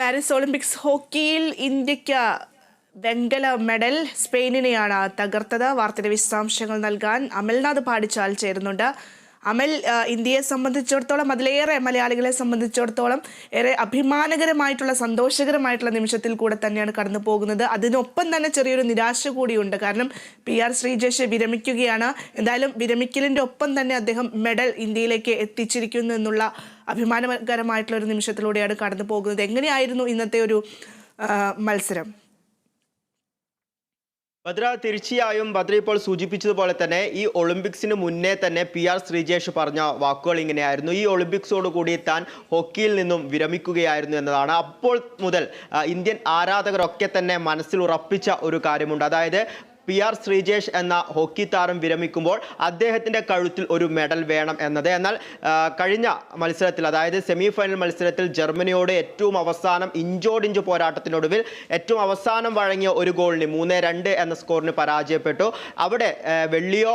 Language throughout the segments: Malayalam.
പാരീസ് ഒളിമ്പിക്സ് ഹോക്കിയിൽ ഇന്ത്യയ്ക്ക് വെങ്കല മെഡൽ സ്പെയിനിനെയാണ് തകർത്തത്. വാർത്തയുടെ വിശദാംശങ്ങൾ നൽകാൻ അമൽനാഥ് പാടിച്ചാൽ ചേരുന്നുണ്ട്. അമൽ ഇന്ത്യയെ സംബന്ധിച്ചിടത്തോളം അതിലേറെ മലയാളികളെ സംബന്ധിച്ചിടത്തോളം ഏറെ അഭിമാനകരമായിട്ടുള്ള സന്തോഷകരമായിട്ടുള്ള നിമിഷത്തിൽ കൂടെ തന്നെയാണ് കടന്നു പോകുന്നത്. അതിനൊപ്പം തന്നെ ചെറിയൊരു നിരാശ കൂടിയുണ്ട്. കാരണം പി ആർ ശ്രീജേഷ് വിരമിക്കുകയാണ്. എന്തായാലും വിരമിക്കലിന്റെ ഒപ്പം തന്നെ അദ്ദേഹം മെഡൽ ഇന്ത്യയിലേക്ക് എത്തിച്ചിരിക്കുന്നു എന്നുള്ള അഭിമാനകരമായിട്ടുള്ള ഒരു നിമിഷത്തിലൂടെയാണ് കടന്നു പോകുന്നത്. എങ്ങനെയായിരുന്നു ഇന്നത്തെ ഒരു മത്സരം? ഭദ്ര തീർച്ചയായും ഭദ്ര ഇപ്പോൾ സൂചിപ്പിച്ചതുപോലെ തന്നെ ഈ ഒളിമ്പിക്സിന് മുന്നേ തന്നെ പി ആർ ശ്രീജേഷ് പറഞ്ഞ വാക്കുകൾ ഇങ്ങനെയായിരുന്നു. ഈ ഒളിമ്പിക്സോട് കൂടി താൻ ഹോക്കിയിൽ നിന്നും വിരമിക്കുകയായിരുന്നു എന്നതാണ്. അപ്പോൾ മുതൽ ഇന്ത്യൻ ആരാധകരൊക്കെ തന്നെ മനസ്സിൽ ഉറപ്പിച്ച ഒരു കാര്യമുണ്ട്. അതായത് പി ആർ ശ്രീജേഷ് എന്ന ഹോക്കി താരം വിരമിക്കുമ്പോൾ അദ്ദേഹത്തിന്റെ കഴുത്തിൽ ഒരു മെഡൽ വേണം എന്നത്. എന്നാൽ കഴിഞ്ഞ മത്സരത്തിൽ അതായത് സെമി ഫൈനൽ മത്സരത്തിൽ ജർമ്മനിയോട് ഏറ്റവും അവസാനം ഇഞ്ചോടിഞ്ച് പോരാട്ടത്തിനൊടുവിൽ ഏറ്റവും അവസാനം വഴങ്ങിയ ഒരു ഗോളിന് മൂന്ന് രണ്ട് എന്ന സ്കോറിന് പരാജയപ്പെട്ടു. അവിടെ വെള്ളിയോ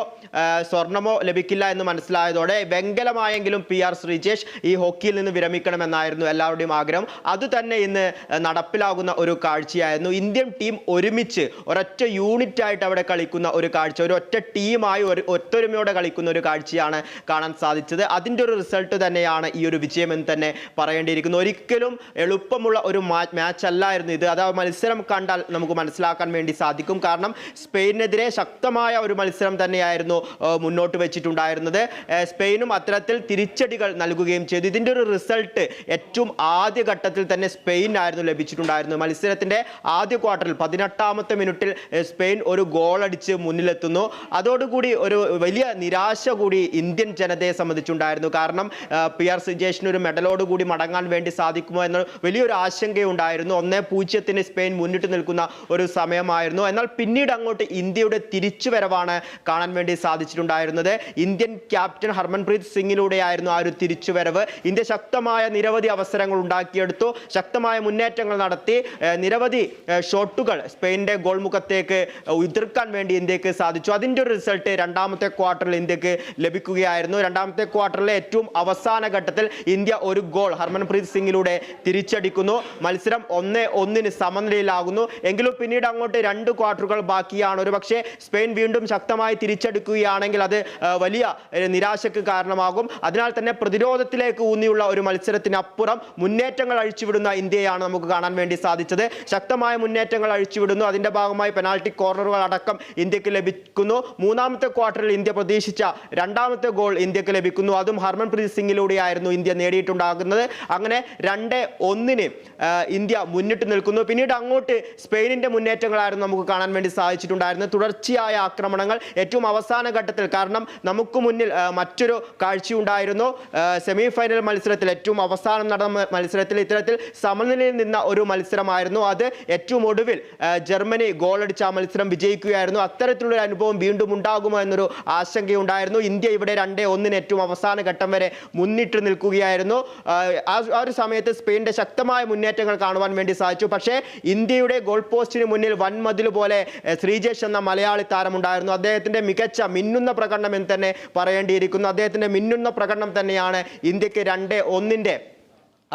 സ്വർണമോ ലഭിക്കില്ല എന്ന് മനസ്സിലായതോടെ വെങ്കലമായെങ്കിലും പി ആർ ശ്രീജേഷ് ഈ ഹോക്കിയിൽ നിന്ന് വിരമിക്കണമെന്നായിരുന്നു എല്ലാവരുടെയും ആഗ്രഹം. അതുതന്നെ ഇന്ന് നടപ്പിലാകുന്ന ഒരു കാഴ്ചയായിരുന്നു. ഇന്ത്യൻ ടീം ഒരുമിച്ച് ഒരൊറ്റ യൂണിറ്റ് ആയിട്ട് അവിടെ കളിക്കുന്ന ഒരു കാഴ്ച. ഒരു ഒറ്റ ടീമായി ഒരു ഒത്തൊരുമയോടെ കളിക്കുന്ന ഒരു കാഴ്ചയാണ് കാണാൻ സാധിച്ചത്. അതിന്റെ ഒരു റിസൾട്ട് തന്നെയാണ് ഈ ഒരു വിജയമെന്ന് തന്നെ പറയേണ്ടിയിരിക്കുന്നു. ഒരിക്കലും എളുപ്പമുള്ള ഒരു മാച്ച് അല്ലായിരുന്നു ഇത്. അത് മത്സരം കണ്ടാൽ നമുക്ക് മനസ്സിലാക്കാൻ വേണ്ടി സാധിക്കും. കാരണം സ്പെയിനെതിരെ ശക്തമായ ഒരു മത്സരം തന്നെയായിരുന്നു മുന്നോട്ട് വെച്ചിട്ടുണ്ടായിരുന്നത്. സ്പെയിനും അത്തരത്തിൽ തിരിച്ചടികൾ നൽകുകയും ചെയ്തു. ഇതിന്റെ ഒരു റിസൾട്ട് ഏറ്റവും ആദ്യ ഘട്ടത്തിൽ തന്നെ സ്പെയിനായിരുന്നു ലഭിച്ചിട്ടുണ്ടായിരുന്നത്. മത്സരത്തിന്റെ ആദ്യ ക്വാർട്ടറിൽ പതിനെട്ടാമത്തെ മിനിറ്റിൽ സ്പെയിൻ ഒരു ഗോൾ അടിച്ച് മുന്നിലെത്തുന്നു. അതോടുകൂടി ഒരു വലിയ നിരാശ കൂടി ഇന്ത്യൻ ജനതയെ സംബന്ധിച്ചുണ്ടായിരുന്നു. കാരണം പി ആർ സുജേഷിന് ഒരു മെഡലോട് കൂടി മടങ്ങാൻ വേണ്ടി സാധിക്കുമോ എന്ന വലിയൊരു ആശങ്കയുണ്ടായിരുന്നു. ഒന്നേ പൂജ്യത്തിന് സ്പെയിൻ മുന്നിട്ട് നിൽക്കുന്ന ഒരു സമയമായിരുന്നു. എന്നാൽ പിന്നീട് അങ്ങോട്ട് ഇന്ത്യയുടെ തിരിച്ചുവരവാണ് കാണാൻ വേണ്ടി സാധിച്ചിട്ടുണ്ടായിരുന്നത്. ഇന്ത്യൻ ക്യാപ്റ്റൻ ഹർമൻപ്രീത് സിംഗിലൂടെയായിരുന്നു ആ ഒരു തിരിച്ചുവരവ്. ഇന്ത്യ ശക്തമായ നിരവധി അവസരങ്ങൾ ഉണ്ടാക്കിയെടുത്തു. ശക്തമായ മുന്നേറ്റങ്ങൾ നടത്തി. നിരവധി ഷോട്ടുകൾ സ്പെയിനിന്റെ ഗോൾ മുഖത്തേക്ക് ഉതിർക്കാൻ വേണ്ടി ഇന്ത്യയ്ക്ക് സാധിച്ചു. അതിന്റെ ഒരു റിസൾട്ട് രണ്ടാമത്തെ ക്വാർട്ടറിൽ ഇന്ത്യയ്ക്ക് ലഭിക്കുകയായിരുന്നു. രണ്ടാമത്തെ ക്വാർട്ടറിലെ ഏറ്റവും അവസാന ഘട്ടത്തിൽ ഇന്ത്യ ഒരു ഗോൾ ഹർമൻപ്രീത് സിംഗിലൂടെ തിരിച്ചടിക്കുന്നു. മത്സരം ഒന്ന് ഒന്നിന് സമനിലയിലാകുന്നു. എങ്കിലും പിന്നീട് അങ്ങോട്ട് രണ്ട് ക്വാർട്ടറുകൾ ബാക്കിയാണ്. ഒരു പക്ഷേ സ്പെയിൻ വീണ്ടും ശക്തമായി തിരിച്ചെടുക്കുകയാണെങ്കിൽ അത് വലിയ നിരാശക്ക് കാരണമാകും. അതിനാൽ തന്നെ പ്രതിരോധത്തിലേക്ക് ഊന്നിയുള്ള ഒരു മത്സരത്തിനപ്പുറം മുന്നേറ്റങ്ങൾ അഴിച്ചുവിടുന്ന ഇന്ത്യയാണ് നമുക്ക് കാണാൻ വേണ്ടി സാധിച്ചത്. ശക്തമായ മുന്നേറ്റങ്ങൾ അഴിച്ചുവിടുന്നു. അതിന്റെ ഭാഗമായി പെനാൽറ്റി കോർണറുകൾ അടക്കം ഇന്ത്യയ്ക്ക് ലഭിക്കുന്നു. മൂന്നാമത്തെ ക്വാർട്ടറിൽ ഇന്ത്യ പ്രതീക്ഷിച്ച രണ്ടാമത്തെ ഗോൾ ഇന്ത്യയ്ക്ക് ലഭിക്കുന്നു. അതും ഹർമൻപ്രീത് സിംഗിലൂടെയായിരുന്നു ഇന്ത്യ നേടിയിട്ടുണ്ടാകുന്നത്. അങ്ങനെ രണ്ട് ഒന്നിന് ഇന്ത്യ മുന്നിട്ട് നിൽക്കുന്നു. പിന്നീട് അങ്ങോട്ട് സ്പെയിനിന്റെ മുന്നേറ്റങ്ങളായിരുന്നു നമുക്ക് കാണാൻ വേണ്ടി സാധിച്ചിട്ടുണ്ടായിരുന്നത്. തുടർച്ചയായ ആക്രമണങ്ങൾ ഏറ്റവും അവസാന ഘട്ടത്തിൽ കാരണം നമുക്ക് മുന്നിൽ മറ്റൊരു കാഴ്ചയുണ്ടായിരുന്നു സെമി ഫൈനൽ മത്സരത്തിൽ ഏറ്റവും അവസാനം നടന്ന മത്സരത്തിൽ ഇത്തരത്തിൽ സമനിലയിൽ നിന്ന ഒരു മത്സരമായിരുന്നു അത്. ഏറ്റവും ഒടുവിൽ ജർമ്മനി ഗോളടിച്ച ആ മത്സരം വിജയിക്കുകയായിരുന്നു അത്തരത്തിലുള്ള അനുഭവം വീണ്ടും ഉണ്ടാകുമോ എന്നൊരു ആശങ്കയുണ്ടായിരുന്നു. ഇന്ത്യ ഇവിടെ രണ്ടേ ഒന്നിന് ഏറ്റവും അവസാന ഘട്ടം വരെ മുന്നിട്ട് നിൽക്കുകയായിരുന്നു. ആ, ഒരു സമയത്ത് സ്പെയിനിന്റെ ശക്തമായ മുന്നേറ്റങ്ങൾ കാണുവാൻ വേണ്ടി സാധിച്ചു. പക്ഷേ ഇന്ത്യയുടെ ഗോൾ പോസ്റ്റിന് മുന്നിൽ വൻമതിൽ പോലെ ശ്രീജേഷ് എന്ന മലയാളി താരമുണ്ടായിരുന്നു. അദ്ദേഹത്തിന്റെ മികച്ച മിന്നുന്ന പ്രകടനം എന്ന് തന്നെ പറയേണ്ടിയിരിക്കുന്നു. അദ്ദേഹത്തിന്റെ മിന്നുന്ന പ്രകടനം തന്നെയാണ് ഇന്ത്യയ്ക്ക് രണ്ടേ ഒന്നിന്റെ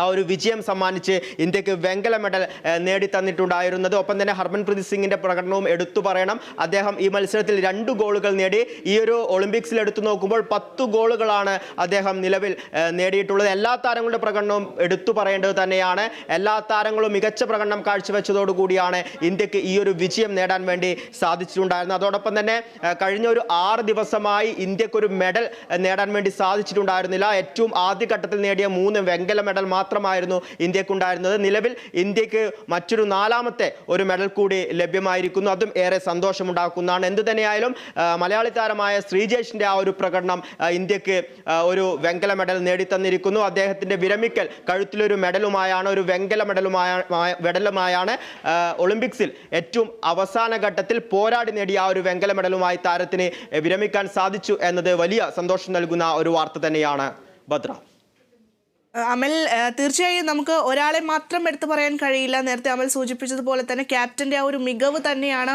ആ ഒരു വിജയം സമ്മാനിച്ച് ഇന്ത്യയ്ക്ക് വെങ്കല മെഡൽ നേടിത്തന്നിട്ടുണ്ടായിരുന്നത്. ഒപ്പം തന്നെ ഹർമൻപ്രീത് സിംഗിന്റെ പ്രകടനവും എടുത്തു പറയണം. അദ്ദേഹം ഈ മത്സരത്തിൽ രണ്ട് ഗോളുകൾ നേടി. ഈ ഒരു ഒളിമ്പിക്സിൽ എടുത്തു നോക്കുമ്പോൾ പത്ത് ഗോളുകളാണ് അദ്ദേഹം നിലവിൽ നേടിയിട്ടുള്ളത്. എല്ലാ താരങ്ങളുടെ പ്രകടനവും എടുത്തു പറയേണ്ടത് തന്നെയാണ്. എല്ലാ താരങ്ങളും മികച്ച പ്രകടനം കാഴ്ചവെച്ചതോടുകൂടിയാണ് ഇന്ത്യയ്ക്ക് ഈ ഒരു വിജയം നേടാൻ വേണ്ടി സാധിച്ചിട്ടുണ്ടായിരുന്നത്. അതോടൊപ്പം തന്നെ കഴിഞ്ഞ ഒരു ആറ് ദിവസമായി ഇന്ത്യക്കൊരു മെഡൽ നേടാൻ വേണ്ടി സാധിച്ചിട്ടുണ്ടായിരുന്നില്ല. ഏറ്റവും ആദ്യഘട്ടത്തിൽ നേടിയ മൂന്ന് വെങ്കല മെഡൽ മാത്രമായിരുന്നു ഇന്ത്യക്കുണ്ടായിരുന്നത്. നിലവിൽ ഇന്ത്യയ്ക്ക് മറ്റൊരു നാലാമത്തെ ഒരു മെഡൽ കൂടി ലഭ്യമായിരിക്കുന്നു. അതും ഏറെ സന്തോഷമുണ്ടാക്കുന്നതാണ്. എന്ത് തന്നെയായാലും മലയാളി താരമായ ശ്രീജേഷിന്റെ ആ ഒരു പ്രകടനം ഇന്ത്യയ്ക്ക് ഒരു വെങ്കല മെഡൽ നേടിത്തന്നിരിക്കുന്നു. അദ്ദേഹത്തിന്റെ വിരമിക്കൽ കഴുത്തിലൊരു മെഡലുമായാണ് ഒരു വെങ്കല മെഡലുമായ മെഡലുമായാണ് ഒളിമ്പിക്സിൽ ഏറ്റവും അവസാന ഘട്ടത്തിൽ പോരാടി നേടിയ ആ ഒരു വെങ്കല മെഡലുമായി താരത്തിന് വിരമിക്കാൻ സാധിച്ചു എന്നത് വലിയ സന്തോഷം നൽകുന്ന ഒരു വാർത്ത തന്നെയാണ്. ഭദ്ര. അമൽ തീർച്ചയായും നമുക്ക് ഒരാളെ മാത്രം എടുത്തു പറയാൻ കഴിയില്ല. നേരത്തെ അമൽ സൂചിപ്പിച്ചതുപോലെ തന്നെ ക്യാപ്റ്റന്റെ ആ ഒരു മികവ് തന്നെയാണ്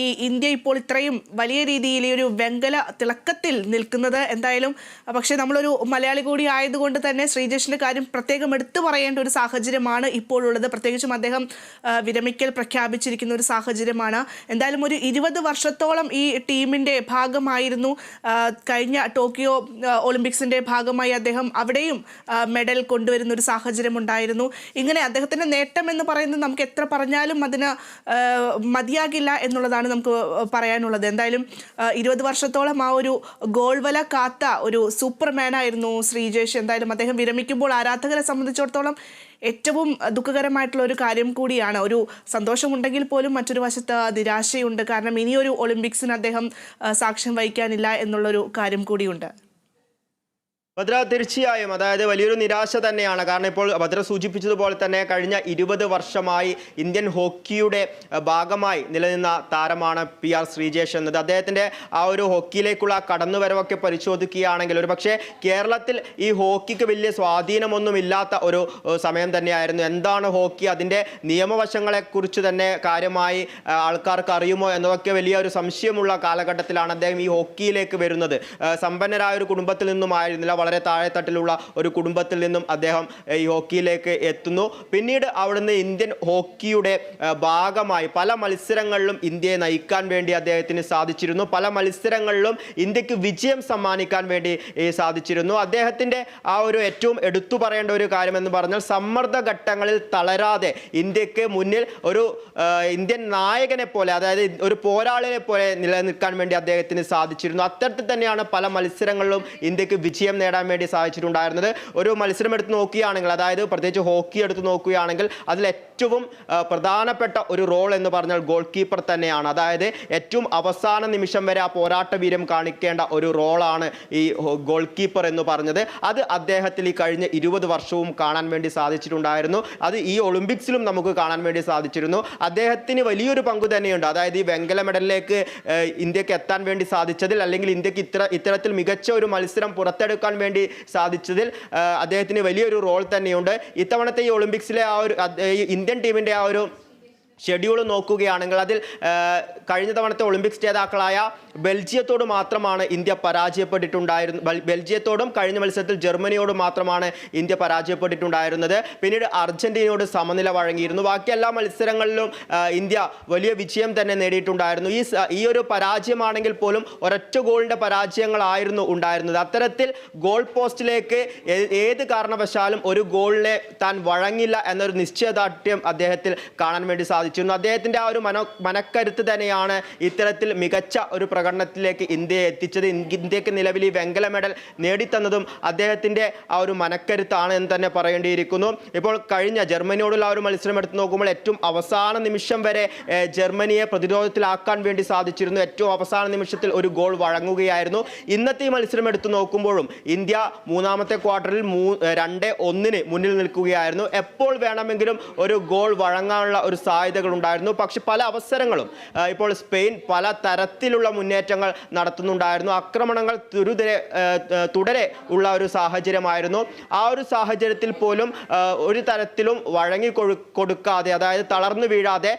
ഈ ഇന്ത്യ ഇപ്പോൾ ഇത്രയും വലിയ രീതിയിൽ ഒരു വെങ്കല തിളക്കത്തിൽ നിൽക്കുന്നത്. എന്തായാലും പക്ഷേ നമ്മളൊരു മലയാളി കൂടി ആയതുകൊണ്ട് തന്നെ ശ്രീജേഷിന്റെ കാര്യം പ്രത്യേകം എടുത്തു പറയേണ്ട ഒരു സാഹചര്യമാണ് ഇപ്പോഴുള്ളത്. പ്രത്യേകിച്ചും അദ്ദേഹം വിരമിക്കൽ പ്രഖ്യാപിച്ചിരിക്കുന്ന ഒരു സാഹചര്യമാണ്. എന്തായാലും ഒരു ഇരുപത് വർഷത്തോളം ഈ ടീമിന്റെ ഭാഗമായിരുന്നു. കഴിഞ്ഞ ടോക്കിയോ ഒളിമ്പിക്സിന്റെ ഭാഗമായി അദ്ദേഹം അവിടെയും മെഡൽ കൊണ്ടുവരുന്ന ഒരു സാഹചര്യം ഉണ്ടായിരുന്നു ഇങ്ങനെ അദ്ദേഹത്തിന്റെ നേട്ടം എന്ന് പറയുന്നത് നമുക്ക് എത്ര പറഞ്ഞാലും അതിന് മതിയാകില്ല എന്നുള്ളതാണ് നമുക്ക് പറയാനുള്ളത്. എന്തായാലും ഇരുപത് വർഷത്തോളം ആ ഒരു ഗോൾ വല കാത്ത ഒരു സൂപ്പർമാൻ ആയിരുന്നു ശ്രീജേഷ്. എന്തായാലും അദ്ദേഹം വിരമിക്കുമ്പോൾ ആരാധകരെ സംബന്ധിച്ചിടത്തോളം ഏറ്റവും ദുഃഖകരമായിട്ടുള്ള ഒരു കാര്യം കൂടിയാണ്. ഒരു സന്തോഷമുണ്ടെങ്കിൽ പോലും മറ്റൊരു വശത്ത് നിരാശയുണ്ട്. കാരണം ഇനിയൊരു ഒളിമ്പിക്സിന് അദ്ദേഹം സാക്ഷ്യം വഹിക്കാനില്ല എന്നുള്ളൊരു കാര്യം കൂടിയുണ്ട്. ഭദ്ര തീർച്ചയായും. അതായത് വലിയൊരു നിരാശ തന്നെയാണ്. കാരണം ഇപ്പോൾ ഭദ്ര സൂചിപ്പിച്ചതുപോലെ തന്നെ കഴിഞ്ഞ ഇരുപത് വർഷമായി ഇന്ത്യൻ ഹോക്കിയുടെ ഭാഗമായി നിലനിന്ന താരമാണ് പി ആർ ശ്രീജേഷ് എന്നത്. അദ്ദേഹത്തിന്റെ ആ ഒരു ഹോക്കിയിലേക്കുള്ള കടന്നുവരവൊക്കെ പരിശോധിക്കുകയാണെങ്കിൽ ഒരു പക്ഷേ കേരളത്തിൽ ഈ ഹോക്കിക്ക് വലിയ സ്വാധീനമൊന്നുമില്ലാത്ത ഒരു സമയം തന്നെയായിരുന്നു. എന്താണ് ഹോക്കി? അതിന്റെ നിയമവശങ്ങളെക്കുറിച്ച് തന്നെ കാര്യമായി ആൾക്കാർക്ക് അറിയുമോ എന്നതൊക്കെ വലിയ ഒരു സംശയമുള്ള കാലഘട്ടത്തിലാണ് അദ്ദേഹം ഈ ഹോക്കിയിലേക്ക് വരുന്നത്. സമ്പന്നരായ ഒരു കുടുംബത്തിൽ നിന്നുമായിരുന്നില്ല. വളരെ താഴെത്തട്ടിലുള്ള ഒരു കുടുംബത്തിൽ നിന്നും അദ്ദേഹം ഈ ഹോക്കിയിലേക്ക് എത്തുന്നു. പിന്നീട് അവിടുന്ന് ഇന്ത്യൻ ഹോക്കിയുടെ ഭാഗമായി പല മത്സരങ്ങളിലും ഇന്ത്യയെ നയിക്കാൻ വേണ്ടി അദ്ദേഹത്തിന് സാധിച്ചിരുന്നു. പല മത്സരങ്ങളിലും ഇന്ത്യയ്ക്ക് വിജയം സമ്മാനിക്കാൻ വേണ്ടി സാധിച്ചിരുന്നു. അദ്ദേഹത്തിന്റെ ആ ഒരു ഏറ്റവും എടുത്തു പറയേണ്ട ഒരു കാര്യം എന്ന് പറഞ്ഞാൽ സമ്മർദ്ദ ഘട്ടങ്ങളിൽ തളരാതെ ഇന്ത്യയ്ക്ക് മുന്നിൽ ഒരു ഇന്ത്യൻ നായകനെ പോലെ അതായത് ഒരു പോരാളിനെ പോലെ നിലനിൽക്കാൻ വേണ്ടി അദ്ദേഹത്തിന് സാധിച്ചിരുന്നു. അത്തരത്തിൽ തന്നെയാണ് പല മത്സരങ്ങളിലും ഇന്ത്യയ്ക്ക് വിജയം നേടാൻ വേണ്ടി സാധിച്ചിട്ടുണ്ടായിരുന്നത്. ഒരു മത്സരം എടുത്ത് നോക്കുകയാണെങ്കിൽ അതായത് പ്രത്യേകിച്ച് ഹോക്കി എടുത്ത് നോക്കുകയാണെങ്കിൽ അതിൽ ഏറ്റവും പ്രധാനപ്പെട്ട ഒരു റോൾ എന്ന് പറഞ്ഞാൽ ഗോൾ കീപ്പർ തന്നെയാണ്. അതായത് ഏറ്റവും അവസാന നിമിഷം വരെ ആ പോരാട്ട വീര്യം കാണിക്കേണ്ട ഒരു റോളാണ് ഈ ഗോൾ കീപ്പർ എന്ന് പറഞ്ഞത്. അത് അദ്ദേഹത്തിൽ ഈ കഴിഞ്ഞ ഇരുപത് വർഷവും കാണാൻ വേണ്ടി സാധിച്ചിട്ടുണ്ടായിരുന്നു. അത് ഈ ഒളിമ്പിക്സിലും നമുക്ക് കാണാൻ വേണ്ടി സാധിച്ചിരുന്നു. അദ്ദേഹത്തിന് വലിയൊരു പങ്ക് തന്നെയുണ്ട്. അതായത് ഈ വെങ്കല മെഡലിലേക്ക് ഇന്ത്യയ്ക്ക് എത്താൻ വേണ്ടി സാധിച്ചതിൽ അല്ലെങ്കിൽ ഇന്ത്യയ്ക്ക് ഇത്ര ഇത്തരത്തിൽ മികച്ച ഒരു മത്സരം പുറത്തെടുക്കാൻ വേണ്ടി സാധിച്ചതിൽ അദ്ദേഹത്തിന് വലിയൊരു റോൾ തന്നെയുണ്ട്. ഇത്തവണത്തെ ഈ ഒളിമ്പിക്സിലെ ആ ഒരു ഈ ഇന്ത്യൻ ടീമിന്റെ ആ ഒരു ഷെഡ്യൂൾ നോക്കുകയാണെങ്കിൽ അതിൽ കഴിഞ്ഞ തവണത്തെ ഒളിമ്പിക്സ് ജേതാക്കളായ ബെൽജിയത്തോട് മാത്രമാണ് ഇന്ത്യ പരാജയപ്പെട്ടിട്ടുണ്ടായിരുന്നു ബെൽജിയത്തോടും കഴിഞ്ഞ മത്സരത്തിൽ ജർമ്മനിയോടും മാത്രമാണ് ഇന്ത്യ പരാജയപ്പെട്ടിട്ടുണ്ടായിരുന്നത്. പിന്നീട് അർജന്റീനയോട് സമനില വഴങ്ങിയിരുന്നു. ബാക്കി എല്ലാ മത്സരങ്ങളിലും ഇന്ത്യ വലിയ വിജയം തന്നെ നേടിയിട്ടുണ്ടായിരുന്നു. ഈ ഈ ഒരു പരാജയമാണെങ്കിൽ പോലും ഒരൊറ്റ ഗോളിന്റെ പരാജയങ്ങളായിരുന്നു ഉണ്ടായിരുന്നത്. അത്തരത്തിൽ ഗോൾ പോസ്റ്റിലേക്ക് ഏത് കാരണവശാലും ഒരു ഗോളിനെ താൻ വഴങ്ങില്ല എന്നൊരു നിശ്ചയദാർഢ്യം അദ്ദേഹത്തിൽ കാണാൻ വേണ്ടി സാധിച്ചിരുന്നു. അദ്ദേഹത്തിന്റെ ആ ഒരു മനോ മനക്കരുത്ത് തന്നെയാണ് ഇത്തരത്തിൽ മികച്ച ഒരു പ്രകടനത്തിലേക്ക് ഇന്ത്യയെ എത്തിച്ചത്. ഇന്ത്യ- ഇന്ത്യയ്ക്ക് നിലവിൽ ഈ വെങ്കല മെഡൽ നേടിത്തന്നതും അദ്ദേഹത്തിന്റെ ആ ഒരു മനക്കരുത്താണ് എന്ന് തന്നെ പറയേണ്ടിയിരിക്കുന്നു. ഇപ്പോൾ കഴിഞ്ഞ ജർമ്മനിയോടുള്ള ആ ഒരു മത്സരം എടുത്ത് നോക്കുമ്പോൾ ഏറ്റവും അവസാന നിമിഷം വരെ ജർമ്മനിയെ പ്രതിരോധത്തിലാക്കാൻ വേണ്ടി സാധിച്ചിരുന്നു. ഏറ്റവും അവസാന നിമിഷത്തിൽ ഒരു ഗോൾ വഴങ്ങുകയായിരുന്നു. ഇന്നത്തെ ഈ മത്സരം എടുത്ത് നോക്കുമ്പോഴും ഇന്ത്യ മൂന്നാമത്തെ ക്വാർട്ടറിൽ മൂ രണ്ട് ഒന്നിന് മുന്നിൽ നിൽക്കുകയായിരുന്നു. എപ്പോൾ വേണമെങ്കിലും ഒരു ഗോൾ വഴങ്ങാനുള്ള ഒരു സാധ്യതകൾ ഉണ്ടായിരുന്നു പക്ഷെ പല അവസരങ്ങളും ഇപ്പോൾ സ്പെയിൻ പല തരത്തിലുള്ള മുന്നേറ്റങ്ങൾ നടത്തുന്നുണ്ടായിരുന്നു. ആക്രമണങ്ങൾ തുരുതരെ തുടരെ ഉള്ള ഒരു സാഹചര്യമായിരുന്നു. ആ ഒരു സാഹചര്യത്തിൽ പോലും ഒരു തരത്തിലും വഴങ്ങി കൊടുക്കാതെ അതായത് തളർന്നു വീഴാതെ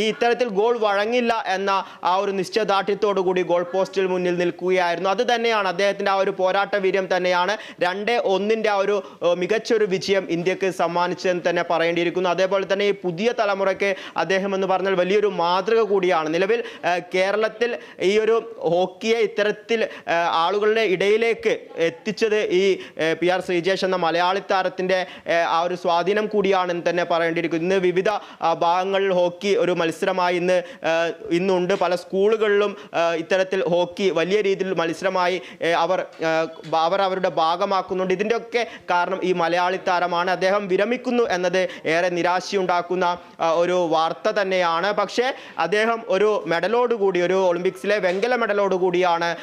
ഈ ഇത്തരത്തിൽ ഗോൾ വഴങ്ങില്ല എന്ന ആ ഒരു നിശ്ചയദാർഢ്യത്തോടു കൂടി ഗോൾ പോസ്റ്റിൽ മുന്നിൽ നിൽക്കുകയായിരുന്നു. അത് തന്നെയാണ് അദ്ദേഹത്തിന്റെ ആ ഒരു പോരാട്ട വീര്യം തന്നെയാണ് രണ്ട് ഒന്നിന്റെ ആ ഒരു മികച്ചൊരു വിജയം ഇന്ത്യയ്ക്ക് സമ്മാനിച്ചതെന്ന് തന്നെ പറയേണ്ടിയിരിക്കുന്നു. അതേപോലെ തന്നെ ഈ പുതിയ തലമുറയ്ക്ക് അദ്ദേഹം എന്ന് പറഞ്ഞാൽ വലിയൊരു മാതൃക കൂടിയാണ്. നിലവിൽ കേരളത്തിൽ ഈ ഒരു ഹോക്കിയെ ഇത്തരത്തിൽ ആളുകളുടെ ഇടയിലേക്ക് എത്തിച്ചത് ഈ പി ആർ ശ്രീജേഷ് എന്ന മലയാളി താരത്തിന്റെ ആ ഒരു സ്വാധീനം കൂടിയാണെന്ന് തന്നെ പറയേണ്ടിയിരിക്കുന്നു. ഇന്ന് വിവിധ ഭാഗങ്ങളിൽ ഹോക്കി ഒരു മത്സരമായി ഇന്ന് ഇന്നുണ്ട്. പല സ്കൂളുകളിലും ഇത്തരത്തിൽ ഹോക്കി വലിയ രീതിയിൽ മത്സരമായി അവർ അവർ അവരുടെ ഭാഗമാക്കുന്നുണ്ട്. ഇതിന്റെയൊക്കെ കാരണം ഈ മലയാളി താരമാണ്. അദ്ദേഹം വിരമിക്കുന്നു എന്നത് ഏറെ നിരാശയുണ്ടാക്കുന്ന ആ, ഒരു വാർത്ത തന്നെയാണ്. പക്ഷേ അദ്ദേഹം ഒരു മെഡലോട് കൂടി ഒരു ഒളിമ്പിക്സിലെ വെങ്കല മെഡലോട് കൂടിയാണ്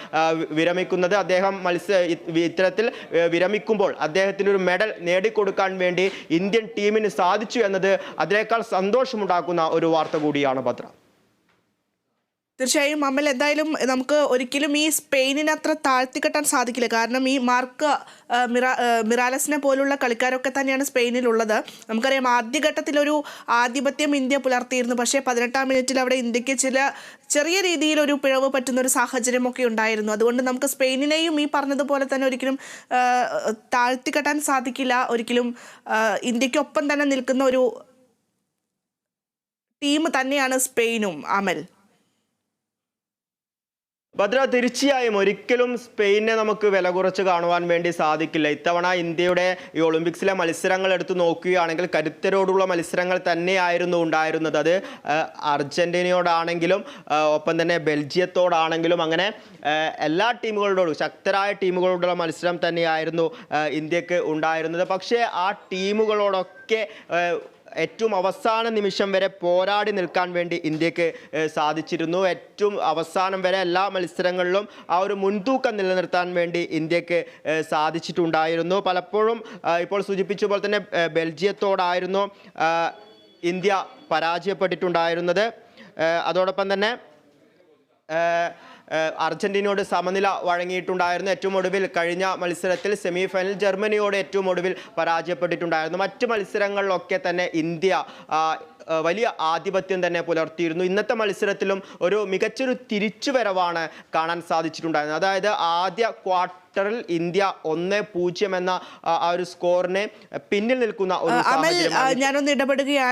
വിരമിക്കുന്നത്. അദ്ദേഹം മത്സ ഇ- ഇത്തരത്തിൽ വിരമിക്കുമ്പോൾ അദ്ദേഹത്തിന് ഒരു മെഡൽ നേടിക്കൊടുക്കാൻ വേണ്ടി ഇന്ത്യൻ ടീമിന് സാധിച്ചു എന്നത് അതിനേക്കാൾ സന്തോഷമുണ്ടാക്കുന്ന ഒരു വാർത്ത കൂടിയാണ് ഭദ്ര. തീർച്ചയായും അമ്മൽ എന്തായാലും നമുക്ക് ഒരിക്കലും ഈ സ്പെയിനിനെ അത്ര താഴ്ത്തിക്കെട്ടാൻ സാധിക്കില്ല. കാരണം ഈ മാർക്ക് മിറ മിറാലസിനെ പോലുള്ള കളിക്കാരൊക്കെ തന്നെയാണ് സ്പെയിനിലുള്ളത്. നമുക്കറിയാം ആദ്യഘട്ടത്തിലൊരു ആധിപത്യം ഇന്ത്യ പുലർത്തിയിരുന്നു. പക്ഷേ പതിനെട്ടാം മിനിറ്റിൽ അവിടെ ഇന്ത്യയ്ക്ക് ചില ചെറിയ രീതിയിൽ ഒരു പിഴവ് പറ്റുന്ന ഒരു സാഹചര്യമൊക്കെ ഉണ്ടായിരുന്നു. അതുകൊണ്ട് നമുക്ക് സ്പെയിനിനെയും ഈ പറഞ്ഞതുപോലെ തന്നെ ഒരിക്കലും താഴ്ത്തി താഴ്ത്തിക്കെട്ടാൻ സാധിക്കില്ല. ഒരിക്കലും ഇന്ത്യക്കൊപ്പം തന്നെ നിൽക്കുന്ന ഒരു ടീം തന്നെയാണ് സ്പെയിനും അമൽ. ഭദ്ര തീർച്ചയായും ഒരിക്കലും സ്പെയിനെ നമുക്ക് വില കുറച്ച് കാണുവാൻ വേണ്ടി സാധിക്കില്ല. ഇത്തവണ ഇന്ത്യയുടെ ഈ ഒളിമ്പിക്സിലെ മത്സരങ്ങൾ എടുത്ത് നോക്കുകയാണെങ്കിൽ കരുത്തരോടുള്ള മത്സരങ്ങൾ തന്നെയായിരുന്നു ഉണ്ടായിരുന്നത്. അത് അർജന്റീനയോടാണെങ്കിലും ഒപ്പം തന്നെ ബെൽജിയത്തോടാണെങ്കിലും അങ്ങനെ എല്ലാ ടീമുകളോടും ശക്തരായ ടീമുകളോടുള്ള മത്സരം തന്നെയായിരുന്നു ഇന്ത്യയ്ക്ക് ഉണ്ടായിരുന്നത്. പക്ഷേ ആ ടീമുകളോടൊക്കെ ഏറ്റവും അവസാന നിമിഷം വരെ പോരാടി നിൽക്കാൻ വേണ്ടി ഇന്ത്യയ്ക്ക് സാധിച്ചിരുന്നു. ഏറ്റവും അവസാനം വരെ എല്ലാ മത്സരങ്ങളിലും ആ ഒരു മുൻതൂക്കം നിലനിർത്താൻ വേണ്ടി ഇന്ത്യയ്ക്ക് സാധിച്ചിട്ടുണ്ടായിരുന്നു. പലപ്പോഴും ഇപ്പോൾ സൂചിപ്പിച്ച പോലെ തന്നെ ബെൽജിയത്തോടായിരുന്നു ഇന്ത്യ പരാജയപ്പെട്ടിട്ടുണ്ടായിരുന്നത്. അതോടൊപ്പം തന്നെ അർജന്റീനയോട് സമനില വഴങ്ങിയിട്ടുണ്ടായിരുന്നു. ഏറ്റവും ഒടുവിൽ കഴിഞ്ഞ മത്സരത്തിൽ സെമി ഫൈനൽ ജർമ്മനിയോട് ഏറ്റവും ഒടുവിൽ പരാജയപ്പെട്ടിട്ടുണ്ടായിരുന്നു. മറ്റ് മത്സരങ്ങളിലൊക്കെ തന്നെ ഇന്ത്യ വലിയ ആധിപത്യം തന്നെ പുലർത്തിയിരുന്നു. ഇന്നത്തെ മത്സരത്തിലും ഒരു മികച്ചൊരു തിരിച്ചുവരവാണ് കാണാൻ സാധിച്ചിട്ടുണ്ടായിരുന്നത്. അതായത് ആദ്യ ക്വാർട്ടറിൽ ഇന്ത്യ ഒന്ന് പൂജ്യം എന്ന ആ, ഒരു സ്കോറിനെ പിന്നിൽ നിൽക്കുന്ന ഒരു ഞാനൊന്ന് ഇടപെടുകയാണ്